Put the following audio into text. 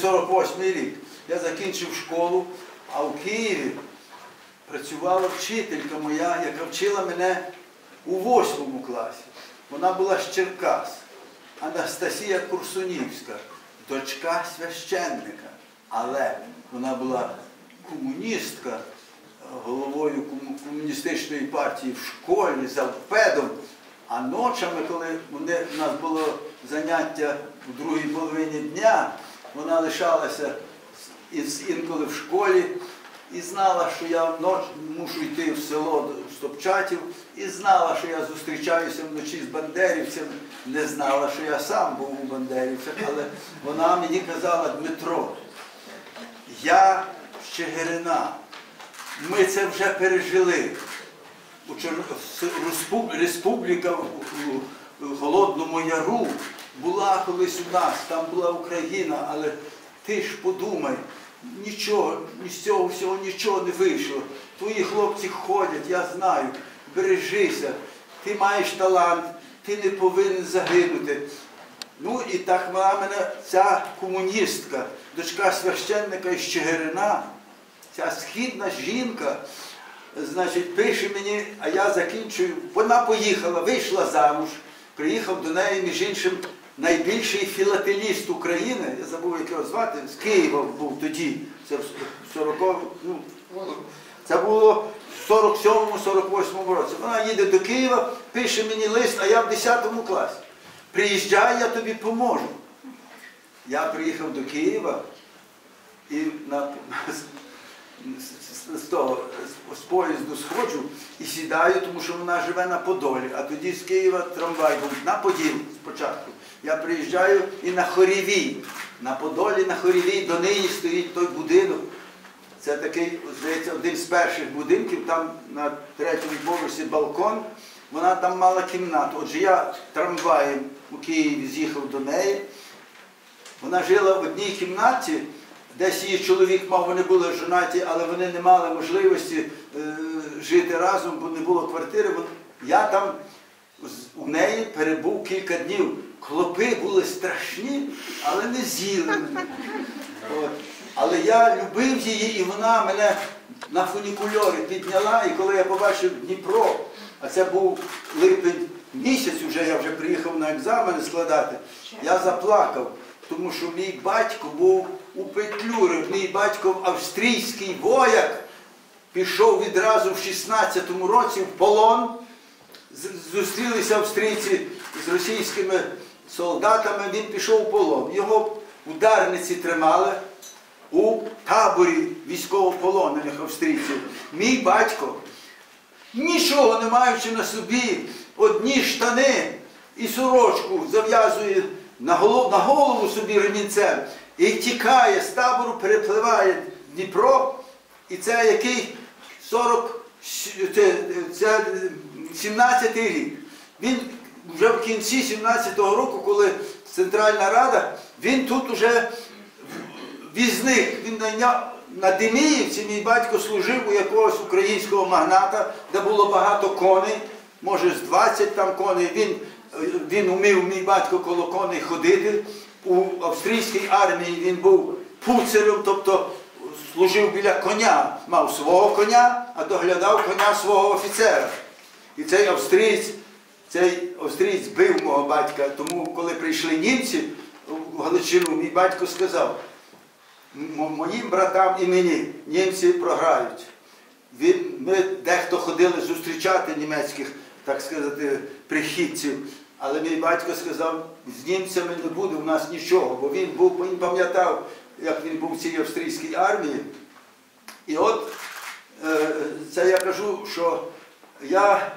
48 рік. Я закінчив школу, а в Києві працювала вчителька моя, яка вчила мене у восьмому класі. Вона була з Черкас, Анастасія Курсунівська, дочка священника. Але вона була комуністка, головою комуністичної партії в школі, завпедом. А ночами, коли у нас було заняття в другій половині дня, вона лишалася інколи в школі і знала, що я вноч мушу йти в село Стопчатів, і знала, що я зустрічаюся вночі з бандерівцями, не знала, що я сам був у бандерівцях, але вона мені казала, Дмитро, я з Чигирина, ми це вже пережили. У Республіка у Холодному Яру була колись у нас, там була Україна, але ти ж подумай, нічого, ні з цього всього нічого не вийшло. Твої хлопці ходять, я знаю, бережися, ти маєш талант, ти не повинен загинути. Ну і так вона мене, ця комуністка, дочка священника із Чигирина, ця східна жінка, значить, пише мені, а я закінчую. Вона поїхала, вийшла замуж, приїхав до неї, між іншим, найбільший філателіст України, я забув, як його звати, з Києва був тоді, це в 40 ну, це було в 47-48 році. Вона їде до Києва, пише мені лист, а я в 10 класі. Приїжджай, я тобі поможу. Я приїхав до Києва і на, з, того, з, з поїзду сходжу і сідаю, тому що вона живе на Подолі, а тоді з Києва трамвай був на Поділ спочатку. Я приїжджаю і на Хорівій. На Подолі, на Хорівій, до неї стоїть той будинок. Це такий, здається, один з перших будинків, там на третьому поверсі балкон. Вона там мала кімнату. Отже, я трамваєм у Києві з'їхав до неї. Вона жила в одній кімнаті, десь її чоловік мав, вони були жонаті, але вони не мали можливості е, жити разом, бо не було квартири. Я там у неї перебув кілька днів. Клопи були страшні, але не з'їли мене. Але я любив її, і вона мене на фунікульорі підняла, і коли я побачив Дніпро, а це був липень місяць, вже я вже приїхав на екзамени складати, я заплакав, тому що мій батько був у Петлюрі, мій батько австрійський вояк, пішов відразу в 16-му році в полон. Зустрілися австрійці з російськими солдатами, він пішов у полон. Його ударниці тримали у таборі військовополонених австрійців. Мій батько, нічого не маючи на собі, одні штани і сорочку зав'язує на голову, на голову собі ремінцем і тікає з табору, перепливає Дніпро, і це який 40, це, це 17 рік. Він вже в кінці 17-го року, коли Центральна Рада, він тут уже візник, він найняв на Деміївці, мій батько служив у якогось українського магната, де було багато коней, може з 20 там коней. Він, він умів, мій батько коло коней ходити. У австрійській армії він був пуцером, тобто служив біля коня, мав свого коня, а доглядав коня свого офіцера. І цей австрієць, цей австрієць бив мого батька, тому коли прийшли німці в Галичину, мій батько сказав, моїм братам і мені німці програють. Ми дехто ходили зустрічати німецьких, так сказати, прихідців. Але мій батько сказав, з німцями не буде у нас нічого, бо він був, він пам'ятав, як він був в цій австрійській армії. І от е, це я кажу, що я